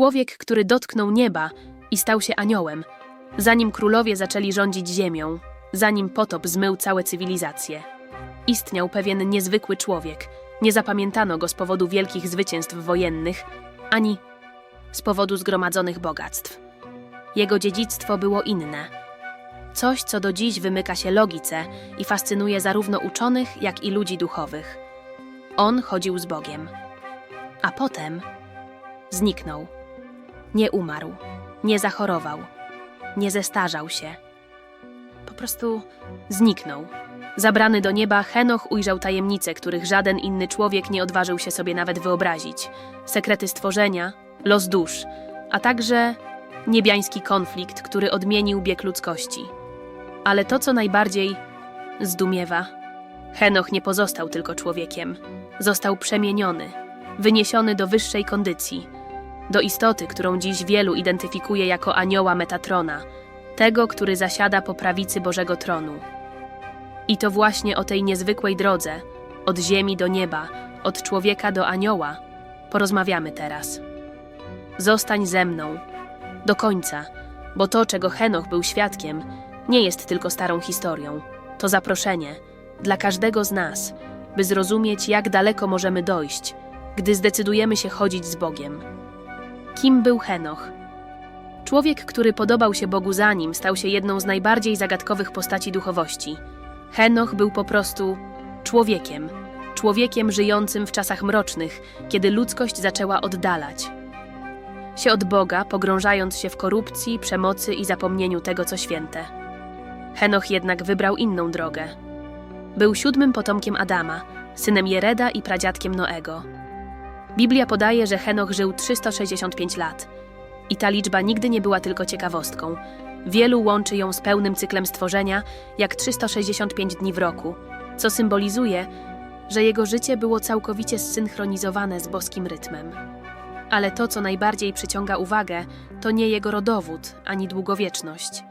Człowiek, który dotknął nieba i stał się aniołem, zanim królowie zaczęli rządzić ziemią, zanim potop zmył całe cywilizacje. Istniał pewien niezwykły człowiek. Nie zapamiętano go z powodu wielkich zwycięstw wojennych, ani z powodu zgromadzonych bogactw. Jego dziedzictwo było inne. Coś, co do dziś wymyka się logice i fascynuje zarówno uczonych, jak i ludzi duchowych. On chodził z Bogiem. A potem zniknął. Nie umarł, nie zachorował, nie zestarzał się. Po prostu zniknął. Zabrany do nieba, Henoch ujrzał tajemnice, których żaden inny człowiek nie odważył się sobie nawet wyobrazić. Sekrety stworzenia, los dusz, a także niebiański konflikt, który odmienił bieg ludzkości. Ale to, co najbardziej zdumiewa, Henoch nie pozostał tylko człowiekiem. Został przemieniony, wyniesiony do wyższej kondycji, do istoty, którą dziś wielu identyfikuje jako anioła Metatrona, tego, który zasiada po prawicy Bożego Tronu. I to właśnie o tej niezwykłej drodze, od ziemi do nieba, od człowieka do anioła, porozmawiamy teraz. Zostań ze mną, do końca, bo to, czego Henoch był świadkiem, nie jest tylko starą historią. To zaproszenie dla każdego z nas, by zrozumieć, jak daleko możemy dojść, gdy zdecydujemy się chodzić z Bogiem. Kim był Henoch? Człowiek, który podobał się Bogu zanim stał się jedną z najbardziej zagadkowych postaci duchowości. Henoch był po prostu człowiekiem, człowiekiem żyjącym w czasach mrocznych, kiedy ludzkość zaczęła oddalać się od Boga, pogrążając się w korupcji, przemocy i zapomnieniu tego, co święte. Henoch jednak wybrał inną drogę. Był siódmym potomkiem Adama, synem Jereda i pradziadkiem Noego. Biblia podaje, że Henoch żył 365 lat. I ta liczba nigdy nie była tylko ciekawostką. Wielu łączy ją z pełnym cyklem stworzenia, jak 365 dni w roku, co symbolizuje, że jego życie było całkowicie zsynchronizowane z boskim rytmem. Ale to, co najbardziej przyciąga uwagę, to nie jego rodowód ani długowieczność.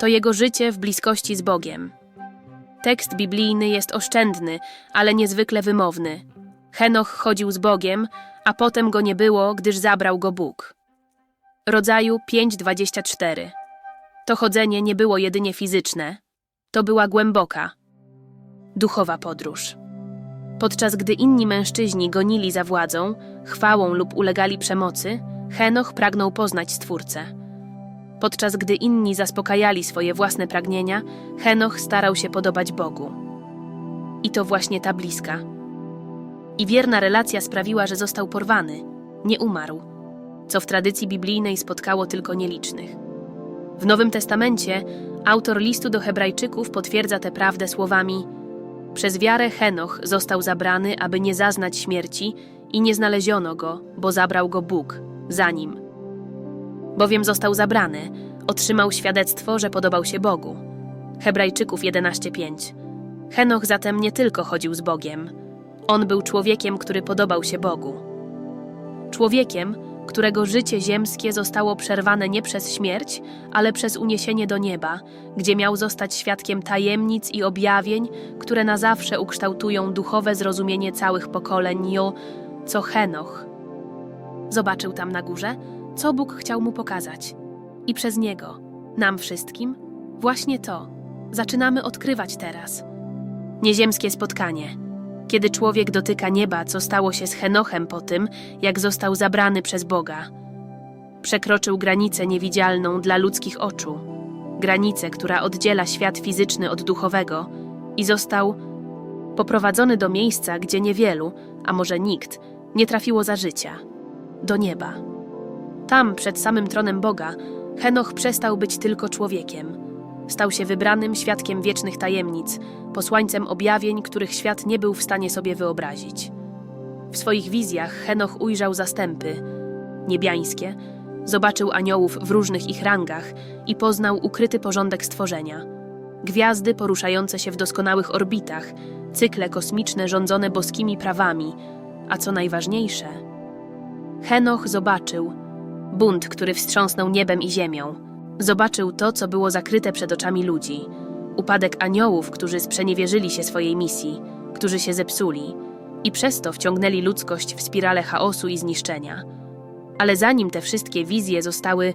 To jego życie w bliskości z Bogiem. Tekst biblijny jest oszczędny, ale niezwykle wymowny. Henoch chodził z Bogiem, a potem go nie było, gdyż zabrał go Bóg. Rodzaju 5:24. To chodzenie nie było jedynie fizyczne, to była głęboka, duchowa podróż. Podczas gdy inni mężczyźni gonili za władzą, chwałą lub ulegali przemocy, Henoch pragnął poznać Stwórcę. Podczas gdy inni zaspokajali swoje własne pragnienia, Henoch starał się podobać Bogu. I to właśnie ta bliska. I wierna relacja sprawiła, że został porwany, nie umarł, co w tradycji biblijnej spotkało tylko nielicznych. W Nowym Testamencie autor listu do Hebrajczyków potwierdza tę prawdę słowami: Przez wiarę Henoch został zabrany, aby nie zaznać śmierci, i nie znaleziono go, bo zabrał go Bóg, za nim. Bowiem został zabrany, otrzymał świadectwo, że podobał się Bogu. Hebrajczyków 11:5. Henoch zatem nie tylko chodził z Bogiem. On był człowiekiem, który podobał się Bogu. Człowiekiem, którego życie ziemskie zostało przerwane nie przez śmierć, ale przez uniesienie do nieba, gdzie miał zostać świadkiem tajemnic i objawień, które na zawsze ukształtują duchowe zrozumienie całych pokoleń, jo, co Henoch. Zobaczył tam na górze, co Bóg chciał mu pokazać. I przez niego, nam wszystkim, właśnie to zaczynamy odkrywać teraz. Nieziemskie spotkanie. Kiedy człowiek dotyka nieba, co stało się z Henochem po tym, jak został zabrany przez Boga. Przekroczył granicę niewidzialną dla ludzkich oczu, granicę, która oddziela świat fizyczny od duchowego, i został poprowadzony do miejsca, gdzie niewielu, a może nikt, nie trafiło za życia do nieba. Tam, przed samym tronem Boga, Henoch przestał być tylko człowiekiem. Stał się wybranym świadkiem wiecznych tajemnic, posłańcem objawień, których świat nie był w stanie sobie wyobrazić. W swoich wizjach Henoch ujrzał zastępy niebiańskie, zobaczył aniołów w różnych ich rangach i poznał ukryty porządek stworzenia. Gwiazdy poruszające się w doskonałych orbitach, cykle kosmiczne rządzone boskimi prawami, a co najważniejsze, Henoch zobaczył bunt, który wstrząsnął niebem i ziemią. Zobaczył to, co było zakryte przed oczami ludzi. Upadek aniołów, którzy sprzeniewierzyli się swojej misji, którzy się zepsuli i przez to wciągnęli ludzkość w spirale chaosu i zniszczenia. Ale zanim te wszystkie wizje zostały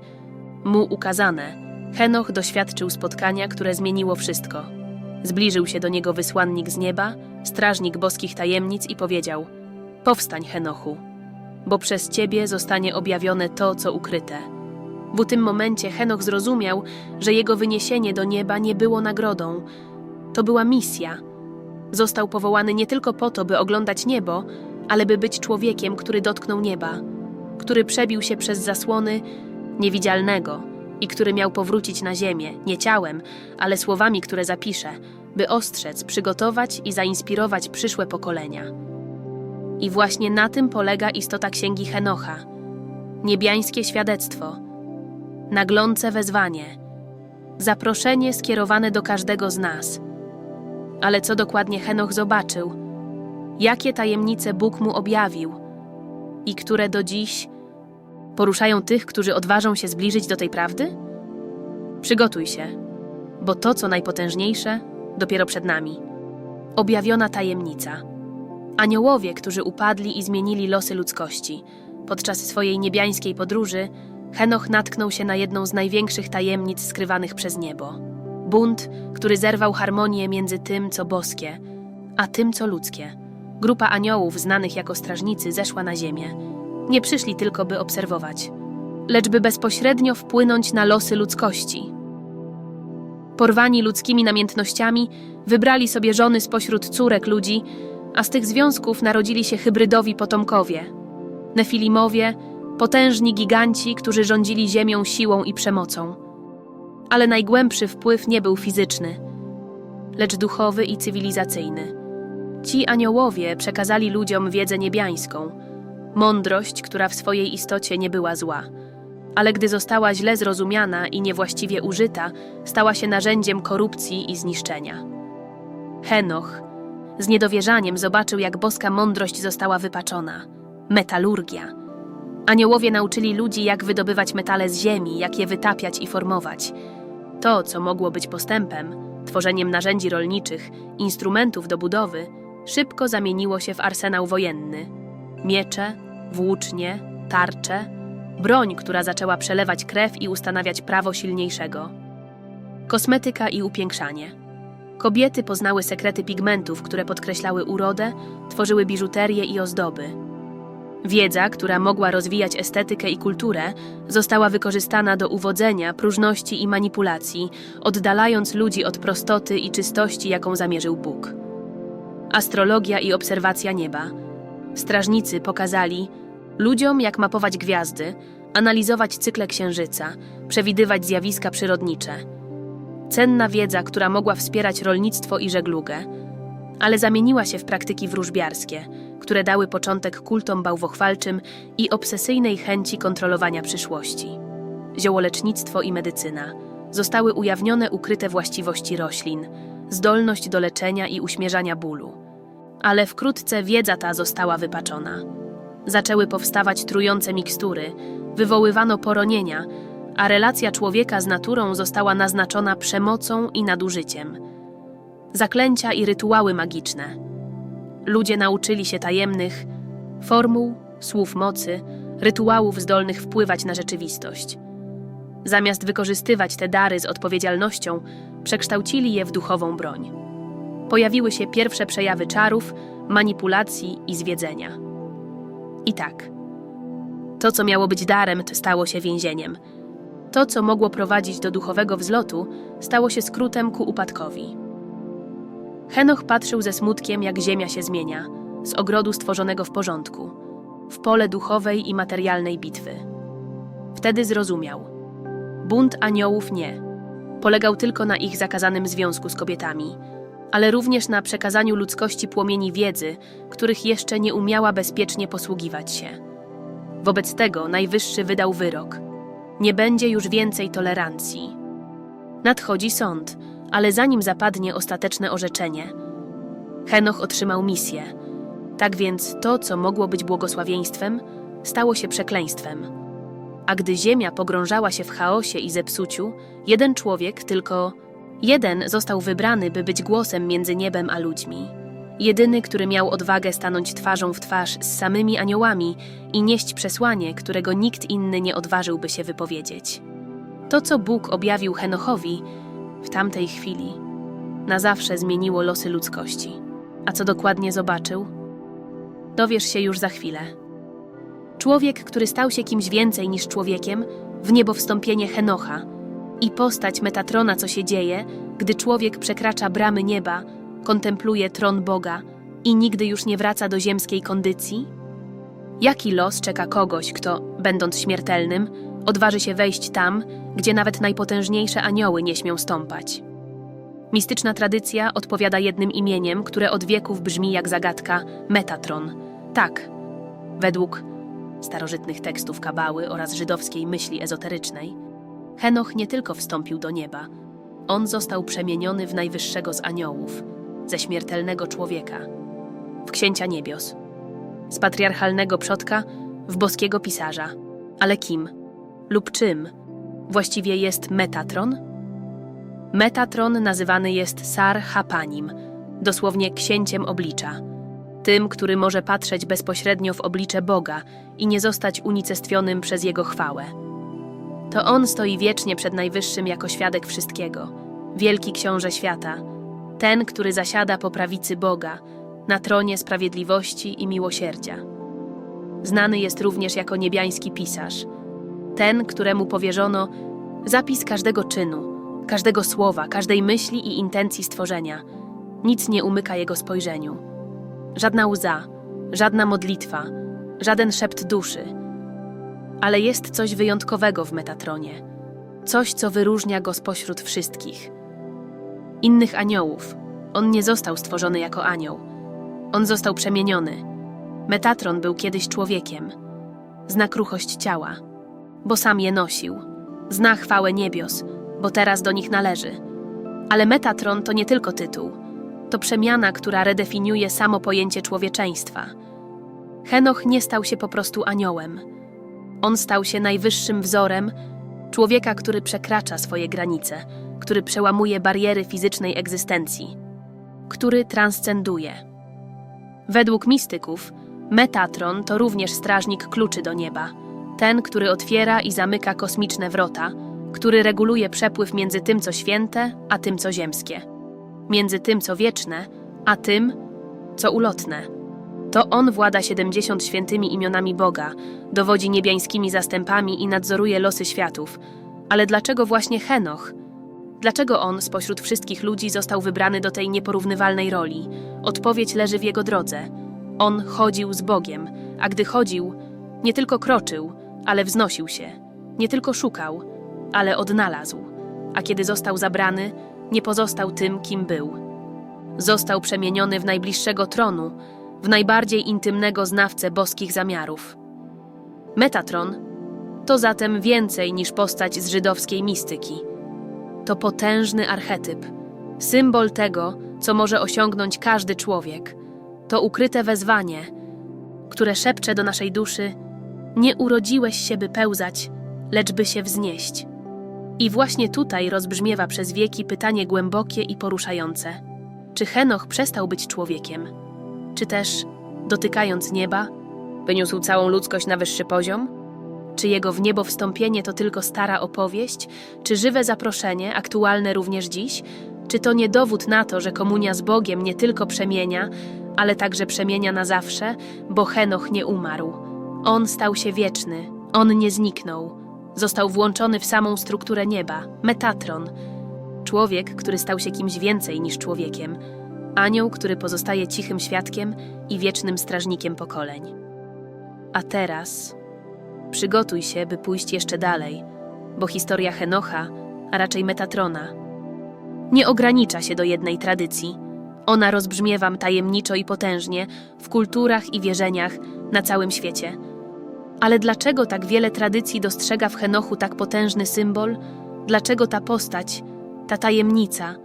mu ukazane, Henoch doświadczył spotkania, które zmieniło wszystko. Zbliżył się do niego wysłannik z nieba, strażnik boskich tajemnic i powiedział: Powstań, Henochu, bo przez ciebie zostanie objawione to, co ukryte. W tym momencie Henoch zrozumiał, że jego wyniesienie do nieba nie było nagrodą. To była misja. Został powołany nie tylko po to, by oglądać niebo, ale by być człowiekiem, który dotknął nieba, który przebił się przez zasłony niewidzialnego i który miał powrócić na ziemię, nie ciałem, ale słowami, które zapisze, by ostrzec, przygotować i zainspirować przyszłe pokolenia. I właśnie na tym polega istota księgi Henocha. Niebiańskie świadectwo, naglące wezwanie, zaproszenie skierowane do każdego z nas. Ale co dokładnie Henoch zobaczył? Jakie tajemnice Bóg mu objawił i które do dziś poruszają tych, którzy odważą się zbliżyć do tej prawdy? Przygotuj się, bo to, co najpotężniejsze, dopiero przed nami. Objawiona tajemnica. Aniołowie, którzy upadli i zmienili losy ludzkości. Podczas swojej niebiańskiej podróży Henoch natknął się na jedną z największych tajemnic skrywanych przez niebo. Bunt, który zerwał harmonię między tym, co boskie, a tym, co ludzkie. Grupa aniołów, znanych jako strażnicy, zeszła na ziemię. Nie przyszli tylko, by obserwować, lecz by bezpośrednio wpłynąć na losy ludzkości. Porwani ludzkimi namiętnościami, wybrali sobie żony spośród córek ludzi, a z tych związków narodzili się hybrydowi potomkowie. Nefilimowie, potężni giganci, którzy rządzili ziemią siłą i przemocą. Ale najgłębszy wpływ nie był fizyczny, lecz duchowy i cywilizacyjny. Ci aniołowie przekazali ludziom wiedzę niebiańską, mądrość, która w swojej istocie nie była zła. Ale gdy została źle zrozumiana i niewłaściwie użyta, stała się narzędziem korupcji i zniszczenia. Henoch z niedowierzaniem zobaczył, jak boska mądrość została wypaczona. Metalurgia. Aniołowie nauczyli ludzi, jak wydobywać metale z ziemi, jak je wytapiać i formować. To, co mogło być postępem, tworzeniem narzędzi rolniczych, instrumentów do budowy, szybko zamieniło się w arsenał wojenny. Miecze, włócznie, tarcze, broń, która zaczęła przelewać krew i ustanawiać prawo silniejszego. Kosmetyka i upiększanie. Kobiety poznały sekrety pigmentów, które podkreślały urodę, tworzyły biżuterię i ozdoby. Wiedza, która mogła rozwijać estetykę i kulturę, została wykorzystana do uwodzenia, próżności i manipulacji, oddalając ludzi od prostoty i czystości, jaką zamierzył Bóg. Astrologia i obserwacja nieba. Strażnicy pokazali ludziom, jak mapować gwiazdy, analizować cykle księżyca, przewidywać zjawiska przyrodnicze. Cenna wiedza, która mogła wspierać rolnictwo i żeglugę, ale zamieniła się w praktyki wróżbiarskie, które dały początek kultom bałwochwalczym i obsesyjnej chęci kontrolowania przyszłości. Ziołolecznictwo i medycyna zostały ujawnione ukryte właściwości roślin, zdolność do leczenia i uśmierzania bólu. Ale wkrótce wiedza ta została wypaczona. Zaczęły powstawać trujące mikstury, wywoływano poronienia, a relacja człowieka z naturą została naznaczona przemocą i nadużyciem. Zaklęcia i rytuały magiczne. Ludzie nauczyli się tajemnych formuł, słów mocy, rytuałów zdolnych wpływać na rzeczywistość. Zamiast wykorzystywać te dary z odpowiedzialnością, przekształcili je w duchową broń. Pojawiły się pierwsze przejawy czarów, manipulacji i zwiedzenia. I tak. To, co miało być darem, stało się więzieniem. To, co mogło prowadzić do duchowego wzlotu, stało się skrótem ku upadkowi. Henoch patrzył ze smutkiem, jak ziemia się zmienia, z ogrodu stworzonego w porządku, w pole duchowej i materialnej bitwy. Wtedy zrozumiał. Bunt aniołów nie. Polegał tylko na ich zakazanym związku z kobietami, ale również na przekazaniu ludzkości płomieni wiedzy, których jeszcze nie umiała bezpiecznie posługiwać się. Wobec tego Najwyższy wydał wyrok. Nie będzie już więcej tolerancji. Nadchodzi sąd, ale zanim zapadnie ostateczne orzeczenie, Henoch otrzymał misję. Tak więc to, co mogło być błogosławieństwem, stało się przekleństwem. A gdy ziemia pogrążała się w chaosie i zepsuciu, jeden człowiek, tylko jeden, został wybrany, by być głosem między niebem a ludźmi. Jedyny, który miał odwagę stanąć twarzą w twarz z samymi aniołami i nieść przesłanie, którego nikt inny nie odważyłby się wypowiedzieć. To, co Bóg objawił Henochowi w tamtej chwili, na zawsze zmieniło losy ludzkości. A co dokładnie zobaczył? Dowiesz się już za chwilę. Człowiek, który stał się kimś więcej niż człowiekiem, w niebo wstąpienie Henocha i postać Metatrona, co się dzieje, gdy człowiek przekracza bramy nieba, kontempluje tron Boga i nigdy już nie wraca do ziemskiej kondycji? Jaki los czeka kogoś, kto, będąc śmiertelnym, odważy się wejść tam, gdzie nawet najpotężniejsze anioły nie śmią stąpać? Mistyczna tradycja odpowiada jednym imieniem, które od wieków brzmi jak zagadka Metatron. Tak, według starożytnych tekstów kabały oraz żydowskiej myśli ezoterycznej, Henoch nie tylko wstąpił do nieba, on został przemieniony w najwyższego z aniołów, ze śmiertelnego człowieka, w księcia niebios, z patriarchalnego przodka w boskiego pisarza. Ale kim lub czym właściwie jest Metatron? Metatron nazywany jest Sar Hapanim, dosłownie księciem oblicza, tym, który może patrzeć bezpośrednio w oblicze Boga i nie zostać unicestwionym przez jego chwałę. To on stoi wiecznie przed Najwyższym jako świadek wszystkiego, wielki książę świata, ten, który zasiada po prawicy Boga, na tronie sprawiedliwości i miłosierdzia. Znany jest również jako niebiański pisarz, ten, któremu powierzono zapis każdego czynu, każdego słowa, każdej myśli i intencji stworzenia. Nic nie umyka jego spojrzeniu. Żadna łza, żadna modlitwa, żaden szept duszy. Ale jest coś wyjątkowego w Metatronie. Coś, co wyróżnia go spośród wszystkich. Innych aniołów. On nie został stworzony jako anioł. On został przemieniony. Metatron był kiedyś człowiekiem. Zna kruchość ciała, bo sam je nosił. Zna chwałę niebios, bo teraz do nich należy. Ale Metatron to nie tylko tytuł. To przemiana, która redefiniuje samo pojęcie człowieczeństwa. Henoch nie stał się po prostu aniołem. On stał się najwyższym wzorem człowieka, który przekracza swoje granice, który przełamuje bariery fizycznej egzystencji, który transcenduje. Według mistyków, Metatron to również strażnik kluczy do nieba, ten, który otwiera i zamyka kosmiczne wrota, który reguluje przepływ między tym, co święte, a tym, co ziemskie, między tym, co wieczne, a tym, co ulotne. To on włada 70 świętymi imionami Boga, dowodzi niebiańskimi zastępami i nadzoruje losy światów. Ale dlaczego właśnie Henoch? Dlaczego on spośród wszystkich ludzi został wybrany do tej nieporównywalnej roli? Odpowiedź leży w jego drodze. On chodził z Bogiem, a gdy chodził, nie tylko kroczył, ale wznosił się. Nie tylko szukał, ale odnalazł. A kiedy został zabrany, nie pozostał tym, kim był. Został przemieniony w najbliższego tronu, w najbardziej intymnego znawcę boskich zamiarów. Metatron to zatem więcej niż postać z żydowskiej mistyki. To potężny archetyp, symbol tego, co może osiągnąć każdy człowiek. To ukryte wezwanie, które szepcze do naszej duszy: Nie urodziłeś się, by pełzać, lecz by się wznieść. I właśnie tutaj rozbrzmiewa przez wieki pytanie głębokie i poruszające: czy Henoch przestał być człowiekiem? Czy też, dotykając nieba, wyniósł całą ludzkość na wyższy poziom? Czy jego w niebo wstąpienie to tylko stara opowieść? Czy żywe zaproszenie, aktualne również dziś? Czy to nie dowód na to, że komunia z Bogiem nie tylko przemienia, ale także przemienia na zawsze, bo Henoch nie umarł? On stał się wieczny, on nie zniknął. Został włączony w samą strukturę nieba, Metatron. Człowiek, który stał się kimś więcej niż człowiekiem. Anioł, który pozostaje cichym świadkiem i wiecznym strażnikiem pokoleń. A teraz przygotuj się, by pójść jeszcze dalej, bo historia Henocha, a raczej Metatrona, nie ogranicza się do jednej tradycji. Ona rozbrzmiewa tajemniczo i potężnie w kulturach i wierzeniach na całym świecie. Ale dlaczego tak wiele tradycji dostrzega w Henochu tak potężny symbol? Dlaczego ta postać, ta tajemnica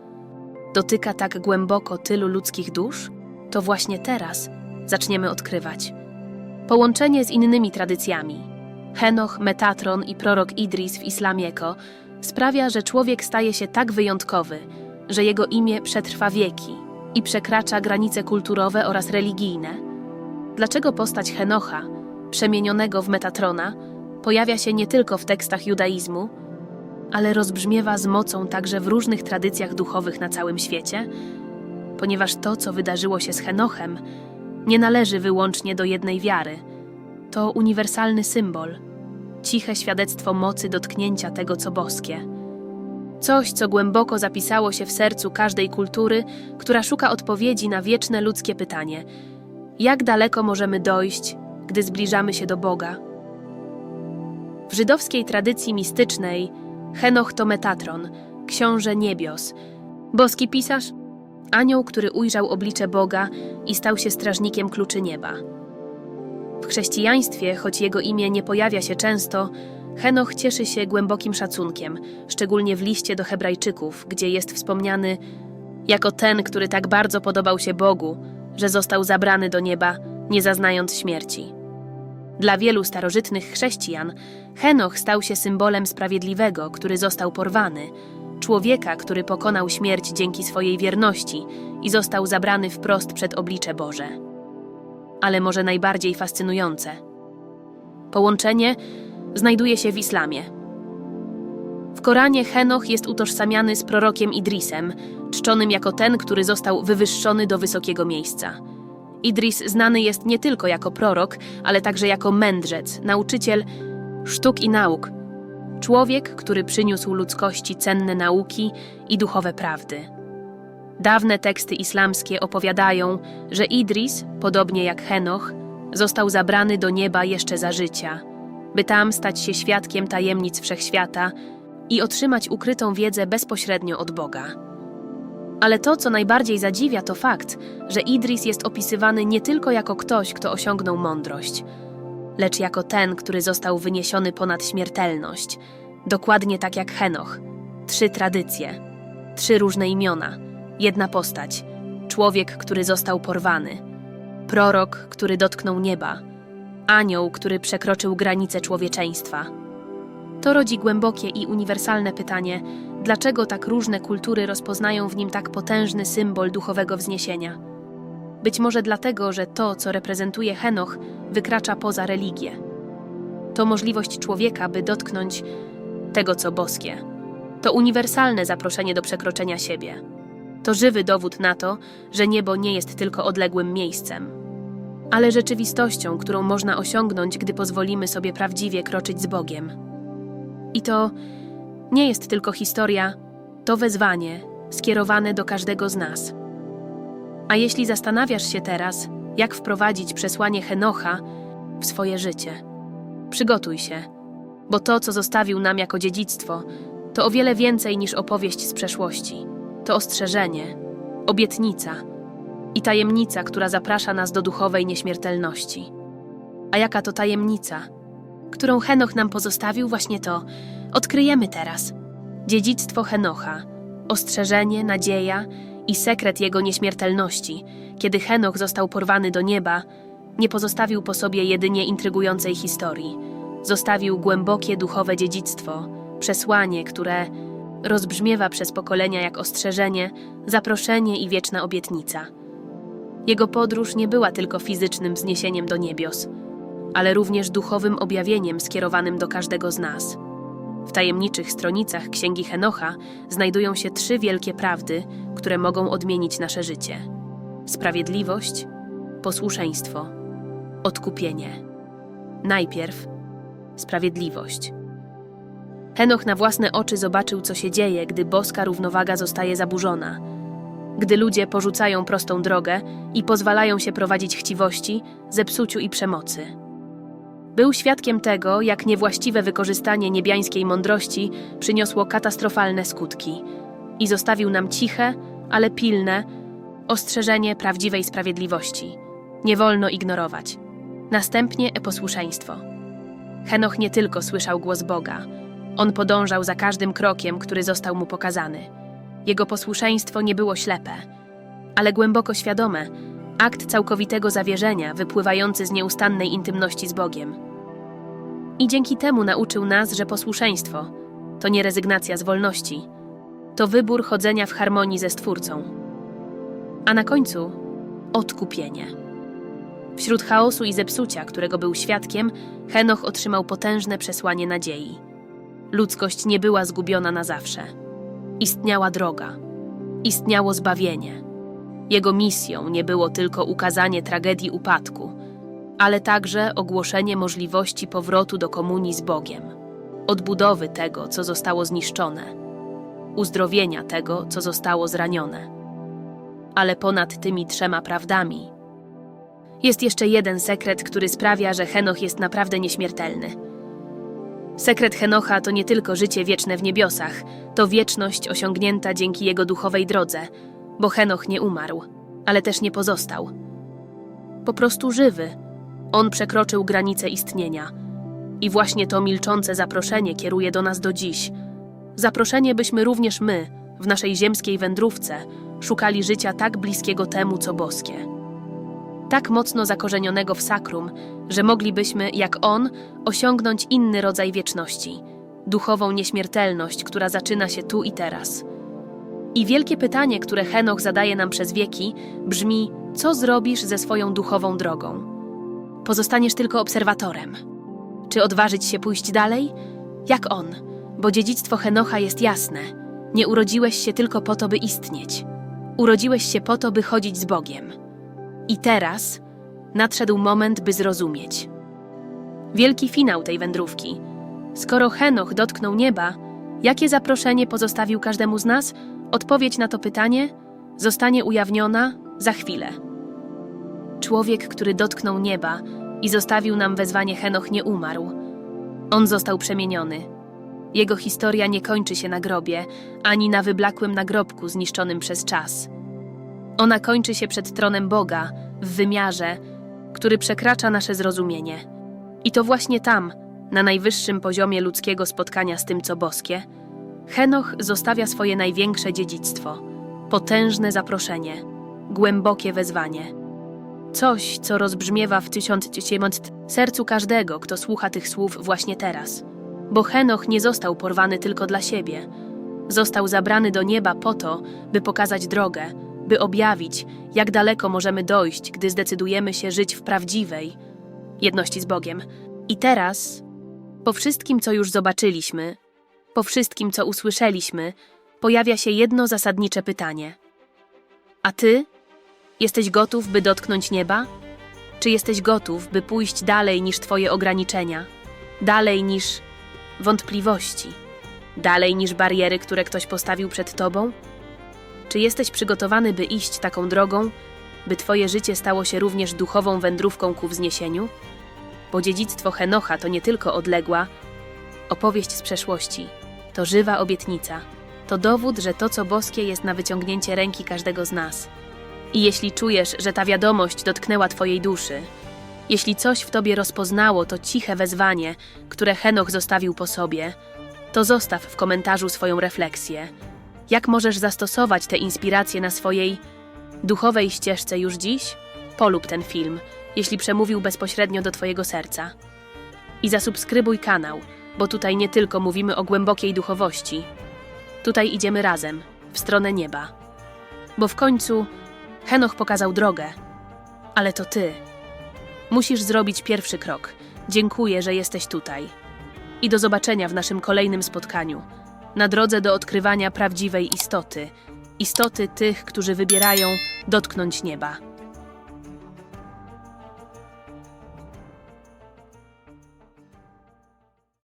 dotyka tak głęboko tylu ludzkich dusz? To właśnie teraz zaczniemy odkrywać. Połączenie z innymi tradycjami Henoch, Metatron i prorok Idris w islamie Eko sprawia, że człowiek staje się tak wyjątkowy, że jego imię przetrwa wieki. i przekracza granice kulturowe oraz religijne. Dlaczego postać Henocha, przemienionego w Metatrona, pojawia się nie tylko w tekstach judaizmu, ale rozbrzmiewa z mocą także w różnych tradycjach duchowych na całym świecie? Ponieważ to, co wydarzyło się z Henochem, nie należy wyłącznie do jednej wiary. To uniwersalny symbol, ciche świadectwo mocy dotknięcia tego, co boskie. Coś, co głęboko zapisało się w sercu każdej kultury, która szuka odpowiedzi na wieczne ludzkie pytanie: jak daleko możemy dojść, gdy zbliżamy się do Boga? W żydowskiej tradycji mistycznej Henoch to Metatron, książę niebios, boski pisarz, anioł, który ujrzał oblicze Boga i stał się strażnikiem kluczy nieba. W chrześcijaństwie, choć jego imię nie pojawia się często, Henoch cieszy się głębokim szacunkiem, szczególnie w liście do Hebrajczyków, gdzie jest wspomniany jako ten, który tak bardzo podobał się Bogu, że został zabrany do nieba, nie zaznając śmierci. Dla wielu starożytnych chrześcijan Henoch stał się symbolem sprawiedliwego, który został porwany, człowieka, który pokonał śmierć dzięki swojej wierności i został zabrany wprost przed oblicze Boże. Ale może najbardziej fascynujące. Połączenie znajduje się w islamie. W Koranie Henoch jest utożsamiany z prorokiem Idrisem, czczonym jako ten, który został wywyższony do wysokiego miejsca. Idris znany jest nie tylko jako prorok, ale także jako mędrzec, nauczyciel sztuk i nauk, człowiek, który przyniósł ludzkości cenne nauki i duchowe prawdy. Dawne teksty islamskie opowiadają, że Idris, podobnie jak Henoch, został zabrany do nieba jeszcze za życia, by tam stać się świadkiem tajemnic wszechświata i otrzymać ukrytą wiedzę bezpośrednio od Boga. Ale to, co najbardziej zadziwia, to fakt, że Idris jest opisywany nie tylko jako ktoś, kto osiągnął mądrość, lecz jako ten, który został wyniesiony ponad śmiertelność, dokładnie tak jak Henoch. Trzy tradycje, trzy różne imiona, jedna postać, człowiek, który został porwany, prorok, który dotknął nieba, anioł, który przekroczył granice człowieczeństwa. To rodzi głębokie i uniwersalne pytanie, dlaczego tak różne kultury rozpoznają w nim tak potężny symbol duchowego wzniesienia. Być może dlatego, że to, co reprezentuje Henoch, wykracza poza religię. To możliwość człowieka, by dotknąć tego, co boskie. To uniwersalne zaproszenie do przekroczenia siebie. To żywy dowód na to, że niebo nie jest tylko odległym miejscem, ale rzeczywistością, którą można osiągnąć, gdy pozwolimy sobie prawdziwie kroczyć z Bogiem. I to nie jest tylko historia, to wezwanie skierowane do każdego z nas. A jeśli zastanawiasz się teraz, jak wprowadzić przesłanie Henocha w swoje życie, przygotuj się, bo to, co zostawił nam jako dziedzictwo, to o wiele więcej niż opowieść z przeszłości. To ostrzeżenie, obietnica i tajemnica, która zaprasza nas do duchowej nieśmiertelności. A jaka to tajemnica, którą Henoch nam pozostawił, właśnie to odkryjemy teraz. Dziedzictwo Henocha, ostrzeżenie, nadzieja i sekret jego nieśmiertelności, kiedy Henoch został porwany do nieba, nie pozostawił po sobie jedynie intrygującej historii. Zostawił głębokie duchowe dziedzictwo, przesłanie, które rozbrzmiewa przez pokolenia jak ostrzeżenie, zaproszenie i wieczna obietnica. Jego podróż nie była tylko fizycznym wzniesieniem do niebios, ale również duchowym objawieniem skierowanym do każdego z nas. W tajemniczych stronicach Księgi Henocha znajdują się trzy wielkie prawdy, które mogą odmienić nasze życie: sprawiedliwość, posłuszeństwo, odkupienie. Najpierw sprawiedliwość. Henoch na własne oczy zobaczył, co się dzieje, gdy boska równowaga zostaje zaburzona. Gdy ludzie porzucają prostą drogę i pozwalają się prowadzić chciwości, zepsuciu i przemocy. Był świadkiem tego, jak niewłaściwe wykorzystanie niebiańskiej mądrości przyniosło katastrofalne skutki i zostawił nam ciche, ale pilne ostrzeżenie prawdziwej sprawiedliwości. Nie wolno ignorować. Następnie posłuszeństwo. Henoch nie tylko słyszał głos Boga, on podążał za każdym krokiem, który został mu pokazany. Jego posłuszeństwo nie było ślepe, ale głęboko świadome, akt całkowitego zawierzenia wypływający z nieustannej intymności z Bogiem. I dzięki temu nauczył nas, że posłuszeństwo to nie rezygnacja z wolności, to wybór chodzenia w harmonii ze Stwórcą. a na końcu odkupienie. Wśród chaosu i zepsucia, którego był świadkiem, Henoch otrzymał potężne przesłanie nadziei. Ludzkość nie była zgubiona na zawsze. Istniała droga, istniało zbawienie. Jego misją nie było tylko ukazanie tragedii upadku, ale także ogłoszenie możliwości powrotu do komunii z Bogiem, odbudowy tego, co zostało zniszczone, uzdrowienia tego, co zostało zranione. Ale ponad tymi trzema prawdami jest jeszcze jeden sekret, który sprawia, że Henoch jest naprawdę nieśmiertelny. Sekret Henocha to nie tylko życie wieczne w niebiosach, to wieczność osiągnięta dzięki jego duchowej drodze, bo Henoch nie umarł, ale też nie pozostał. Po prostu żywy. On przekroczył granice istnienia. I właśnie to milczące zaproszenie kieruje do nas do dziś. Zaproszenie, byśmy również my, w naszej ziemskiej wędrówce, szukali życia tak bliskiego temu, co boskie tak mocno zakorzenionego w sakrum, że moglibyśmy, jak on, osiągnąć inny rodzaj wieczności duchową nieśmiertelność, która zaczyna się tu i teraz. I wielkie pytanie, które Henoch zadaje nam przez wieki, brzmi: co zrobisz ze swoją duchową drogą? Pozostaniesz tylko obserwatorem. Czy odważyć się pójść dalej? Jak on, bo dziedzictwo Henocha jest jasne. Nie urodziłeś się tylko po to, by istnieć. Urodziłeś się po to, by chodzić z Bogiem. I teraz nadszedł moment, by zrozumieć. Wielki finał tej wędrówki. Skoro Henoch dotknął nieba, jakie zaproszenie pozostawił każdemu z nas? Odpowiedź na to pytanie zostanie ujawniona za chwilę. Człowiek, który dotknął nieba i zostawił nam wezwanie Henoch nie umarł. On został przemieniony. Jego historia nie kończy się na grobie, ani na wyblakłym nagrobku zniszczonym przez czas. Ona kończy się przed tronem Boga, w wymiarze, który przekracza nasze zrozumienie. I to właśnie tam, na najwyższym poziomie ludzkiego spotkania z tym, co boskie, Henoch zostawia swoje największe dziedzictwo potężne zaproszenie, głębokie wezwanie. Coś, co rozbrzmiewa w tysiąc sercu każdego, kto słucha tych słów właśnie teraz. Bo Henoch nie został porwany tylko dla siebie. Został zabrany do nieba po to, by pokazać drogę, by objawić, jak daleko możemy dojść, gdy zdecydujemy się żyć w prawdziwej jedności z Bogiem. I teraz, po wszystkim, co już zobaczyliśmy, po wszystkim, co usłyszeliśmy, pojawia się jedno zasadnicze pytanie. A ty? Jesteś gotów, by dotknąć nieba? Czy jesteś gotów, by pójść dalej niż twoje ograniczenia? Dalej niż wątpliwości? Dalej niż bariery, które ktoś postawił przed tobą? Czy jesteś przygotowany, by iść taką drogą, by Twoje życie stało się również duchową wędrówką ku wzniesieniu? Bo dziedzictwo Henocha to nie tylko odległa opowieść z przeszłości, to żywa obietnica, to dowód, że to, co boskie, jest na wyciągnięcie ręki każdego z nas. I jeśli czujesz, że ta wiadomość dotknęła Twojej duszy, jeśli coś w Tobie rozpoznało to ciche wezwanie, które Henoch zostawił po sobie, to zostaw w komentarzu swoją refleksję jak możesz zastosować te inspiracje na swojej duchowej ścieżce już dziś? Polub ten film, jeśli przemówił bezpośrednio do Twojego serca. I zasubskrybuj kanał, bo tutaj nie tylko mówimy o głębokiej duchowości. Tutaj idziemy razem, w stronę nieba. Bo w końcu Henoch pokazał drogę, ale to Ty. Musisz zrobić pierwszy krok. Dziękuję, że jesteś tutaj. I do zobaczenia w naszym kolejnym spotkaniu na drodze do odkrywania prawdziwej istoty, istoty tych, którzy wybierają dotknąć nieba.